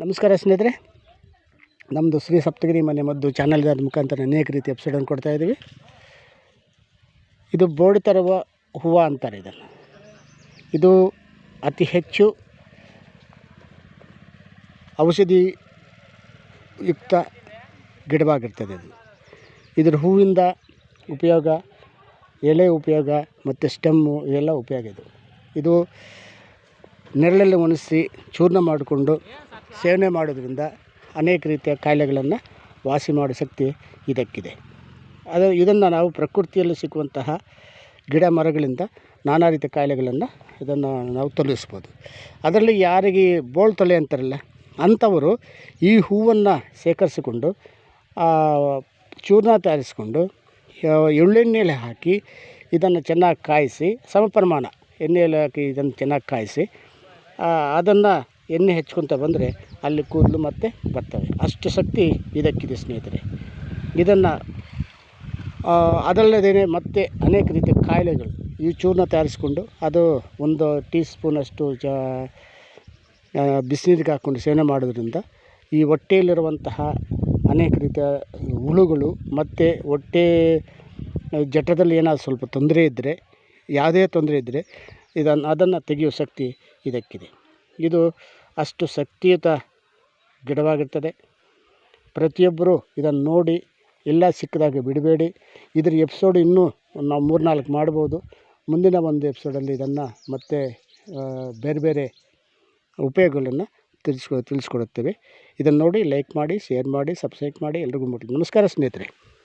ನಮಸ್ಕಾರ ಸ್ನೇಹಿತರೆ. ನಮ್ಮದು ಶ್ರೀ ಸಪ್ತಗಿರಿ ಮನೆ ಮದ್ದು ಚಾನಲ್ದ ಮುಖಾಂತರ ಅನೇಕ ರೀತಿ ಎಪಿಸೋಡನ್ನು ಕೊಡ್ತಾ ಇದ್ದೀವಿ. ಇದು ಬೋರ್ಡ್ ತರುವ ಹೂವು ಅಂತಾರೆ ಇದನ್ನು. ಇದು ಅತಿ ಹೆಚ್ಚು ಔಷಧಿ ಯುಕ್ತ ಗಿಡವಾಗಿರ್ತದೆ ಇದು. ಇದ್ರ ಹೂವಿಂದ ಉಪಯೋಗ, ಎಲೆ ಉಪಯೋಗ ಮತ್ತು ಸ್ಟೆಮ್ಮು ಇವೆಲ್ಲ ಉಪಯೋಗ ಇದು. ಇದು ನೆರಳಲ್ಲಿ ಒಣಗಿಸಿ ಚೂರ್ಣ ಮಾಡಿಕೊಂಡು ಸೇವನೆ ಮಾಡೋದ್ರಿಂದ ಅನೇಕ ರೀತಿಯ ಕಾಯಿಲೆಗಳನ್ನು ವಾಸಿ ಮಾಡೋ ಶಕ್ತಿ ಇದಕ್ಕಿದೆ. ಅದು ಇದನ್ನು ನಾವು ಪ್ರಕೃತಿಯಲ್ಲಿ ಸಿಗುವಂತಹ ಗಿಡ ಮರಗಳಿಂದ ನಾನಾ ರೀತಿಯ ಕಾಯಿಲೆಗಳನ್ನು ಇದನ್ನು ನಾವು ತೊಲಗಿಸ್ಬೋದು ಅದರಲ್ಲಿ ಯಾರಿಗೆ ಬೋಳ್ ತೊಲೆ ಅಂತಾರಲ್ಲ, ಅಂಥವರು ಈ ಹೂವನ್ನು ಶೇಖರಿಸಿಕೊಂಡು ಚೂರ್ಣ ತಯಾರಿಸಿಕೊಂಡು ಎಳ್ಳೆಣ್ಣೆಯಲ್ಲಿ ಹಾಕಿ ಇದನ್ನು ಚೆನ್ನಾಗಿ ಕಾಯಿಸಿ ಸಮ ಪ್ರಮಾಣ ಎಣ್ಣೆಯಲ್ಲಿ ಹಾಕಿ ಇದನ್ನು ಚೆನ್ನಾಗಿ ಕಾಯಿಸಿ ಅದನ್ನು ಎಣ್ಣೆ ಹೆಚ್ಕೊತ ಬಂದರೆ ಅಲ್ಲಿ ಕೂದಲು ಮತ್ತೆ ಬರ್ತವೆ. ಅಷ್ಟು ಶಕ್ತಿ ಇದಕ್ಕಿದೆ ಸ್ನೇಹಿತರೆ. ಇದನ್ನು ಅದಲ್ಲದೇ ಮತ್ತೆ ಅನೇಕ ರೀತಿಯ ಕಾಯಿಲೆಗಳು ಈ ಚೂರ್ಣ ತಯಾರಿಸ್ಕೊಂಡು ಅದು ಒಂದು ಟೀ ಸ್ಪೂನಷ್ಟು ಜ ಬಿಸಿನೀರಿಗೆ ಹಾಕ್ಕೊಂಡು ಸೇವನೆ ಮಾಡೋದ್ರಿಂದ ಈ ಹೊಟ್ಟೆಯಲ್ಲಿರುವಂತಹ ಅನೇಕ ರೀತಿಯ ಹುಳುಗಳು ಮತ್ತು ಹೊಟ್ಟೆ ಜಠರದಲ್ಲಿ ಏನಾದ್ರು ಸ್ವಲ್ಪ ತೊಂದರೆ ಇದ್ದರೆ ಯಾವುದೇ ತೊಂದರೆ ಇದ್ದರೆ ಇದನ್ನು, ಅದನ್ನು ತೆಗೆಯೋ ಶಕ್ತಿ ಇದಕ್ಕಿದೆ. ಇದು ಅಷ್ಟು ಶಕ್ತಿಯುತ ಗಿಡವಾಗಿರ್ತದೆ. ಪ್ರತಿಯೊಬ್ಬರು ಇದನ್ನು ನೋಡಿ ಎಲ್ಲ ಸಿಕ್ಕಿದಾಗ ಬಿಡಬೇಡಿ. ಇದರ ಎಪಿಸೋಡ್ ಇನ್ನೂ ನಾವು ಮೂರು ನಾಲ್ಕು ಮಾಡ್ಬೋದು. ಮುಂದಿನ ಒಂದು ಎಪಿಸೋಡಲ್ಲಿ ಇದನ್ನು ಮತ್ತೆ ಬೇರೆ ಬೇರೆ ಉಪಯೋಗಗಳನ್ನು ತಿಳಿಸ್ಕೊ, ತಿಳಿಸ್ಕೊಡುತ್ತೇವೆ. ಇದನ್ನು ನೋಡಿ ಲೈಕ್ ಮಾಡಿ, ಶೇರ್ ಮಾಡಿ, ಸಬ್ಸ್ಕ್ರೈಬ್ ಮಾಡಿ ಎಲ್ರಿಗೂ ಮುಟ್ಲಿ. ನಮಸ್ಕಾರ ಸ್ನೇಹಿತರೆ.